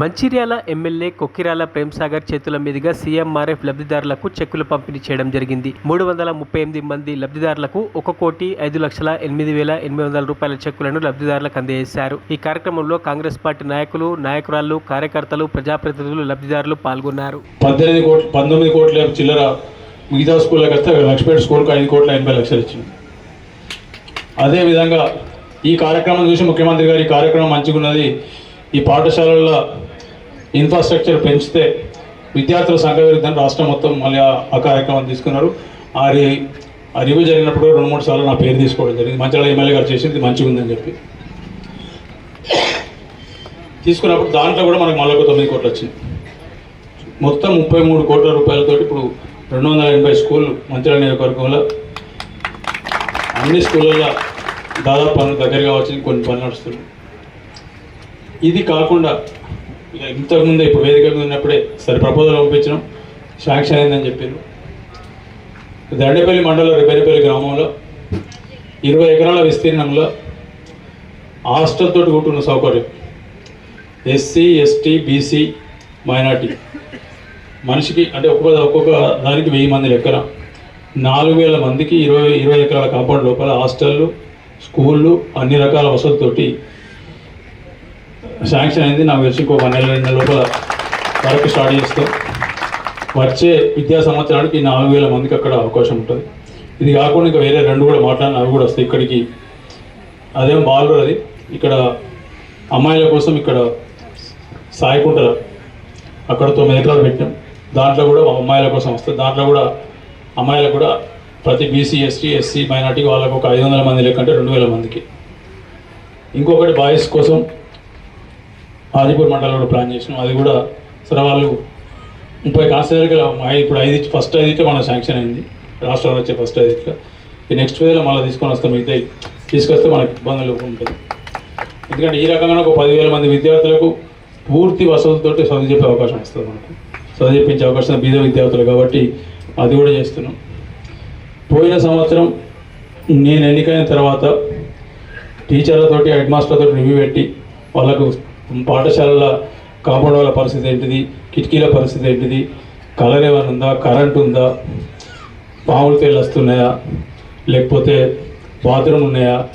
Mancherial MLA Kokkirala Premsagar చేతుల మీదుగా CMRF లబ్ధిదారులకు చెక్కులు పంపిణీ చేయడం జరిగింది. మూడు వందల ముప్పై ఎనిమిది మంది లబ్ధిదారులకు ఒక కోటి ఐదు లక్షల ఎనిమిది వేల ఎనిమిది వందల రూపాయల చెక్కులను లబ్ధిదారులకు అందజేశారు. ఈ కార్యక్రమంలో కాంగ్రెస్ పార్టీ నాయకులు నాయకురాలు కార్యకర్తలు ప్రజాప్రతినిధులు లబ్ధిదారులు పాల్గొన్నారు. పద్దెనిమిది కోట్లు పంతొమ్మిది కోట్ల చిల్లర మిగతా స్కూళ్ళకి వస్తే లక్ష్మీపేట స్కూల్కి ఐదు కోట్ల ఎనభై లక్షలు ఇచ్చింది. అదేవిధంగా ఈ కార్యక్రమం చూసి ముఖ్యమంత్రి గారు ఈ కార్యక్రమం మంచిగున్నది. ఈ పాఠశాలల్లో ఇన్ఫ్రాస్ట్రక్చర్ పెంచితే విద్యార్థుల సంఘవిరుద్ధం రాష్ట్రం మొత్తం మళ్ళీ ఆ- కార్యక్రమం తీసుకున్నారు. ఆ ఆ రివ్యూ జరిగినప్పుడు రెండు మూడు సార్లు నా పేరు తీసుకోవడం జరిగింది. మంచిగా ఎమ్మెల్యే గారు చేసింది మంచిగా ఉందని చెప్పి. తీసుకున్నప్పుడు దాంట్లో కూడా మనకు మళ్ళీ ఒక తొమ్మిది కోట్లు వచ్చింది మొత్తం ముప్పై మూడు కోట్ల రూపాయలతో ఇప్పుడు రెండు వందల ఎనభై స్కూళ్ళు మంచిర్యాల నియోజకవర్గంలో. అన్ని స్కూళ్ళల్లో దాదాపు పనులు దగ్గరగా వచ్చింది కొన్ని పనులు నడుస్తున్నాయి. ఇది కాకుండా ఇంతకుముందే ఇప్పుడు వేదిక మీద ఉన్నప్పుడే సరే ప్రపోజల్ పంపించడం శాంక్షన్ అయిందని చెప్పారు దండేపల్లి మండలం రిపేరిపల్లి గ్రామంలో ఇరవై ఎకరాల విస్తీర్ణంలో హాస్టల్తో తోటి కూటున్న సౌకర్యం. SC ST BC minority. మనిషికి అంటే ఒక్కొక్క ఒక్కొక్క దానికి వెయ్యి మంది లెక్కన. నాలుగు వేల మందికి ఇరవై ఇరవై ఎకరాల కాంపౌండ్ లోపల హాస్టళ్ళు స్కూళ్ళు అన్ని రకాల వసతులతోటి శాంక్షన్ అయింది. నాకు తెలిసి ఇంకో వన్ నెల రెండు నెలల లోపల వర్క్ స్టార్ట్ చేస్తాం వచ్చే విద్యా సంవత్సరానికి నాలుగు వేల మందికి అక్కడ అవకాశం ఉంటుంది. ఇది కాకుండా ఇంకా వేరే రెండు కూడా మాట్లాడిన అవి కూడా వస్తాయి. ఇక్కడికి అదేం బాలరు అది. ఇక్కడ అమ్మాయిల కోసం ఇక్కడ సాయకుంటల అక్కడ తొమ్మిది ఎకరాలు పెట్టాం. దాంట్లో కూడా అమ్మాయిల కోసం వస్తుంది దాంట్లో కూడా అమ్మాయిలకు కూడా ప్రతి బీసీ ఎస్టీ ఎస్సీ మైనార్టీ వాళ్ళకు ఒక ఐదు వందల మంది లెక్క అంటే రెండు వేల మందికి. ఇంకొకటి బాయ్స్ కోసం ఆదిపూర్ మండలంలో ప్లాన్ చేసినాం. అది కూడా సరే వాళ్ళు ముప్పై కాన్స్టిట్యూన్సీగా ఇప్పుడు ఐదు ఫస్ట్ ఐదు మన శాంక్షన్ అయింది. రాష్ట్రాలు వచ్చే ఫస్ట్ ఐదు ఈ నెక్స్ట్ వేలో మళ్ళీ తీసుకొని వస్తాం మిగతా తీసుకొస్తే మనకు ఇబ్బందులు ఉంటుంది. ఎందుకంటే ఈ రకంగా ఒక పదివేల మంది విద్యార్థులకు పూర్తి వసతులతోటి చదువు చెప్పే అవకాశం వస్తుంది మనకు. చదువు చెప్పించే అవకాశం బీద విద్యార్థులు కాబట్టి అది కూడా చేస్తున్నాం. పోయిన సంవత్సరం నేను ఎన్నికైన తర్వాత టీచర్లతోటి హెడ్ మాస్టర్లతో రివ్యూ పెట్టి వాళ్ళకు పాఠశాలల కాంపౌండ్ వాళ్ళ పరిస్థితి ఏంటిది? కిటికీల పరిస్థితి ఏంటిది? కలర్ ఏమైనా ఉందా? కరెంట్ ఉందా? పాములు తేళ్ళు వస్తున్నాయా? లేకపోతే బాత్రూమ్ ఉన్నాయా?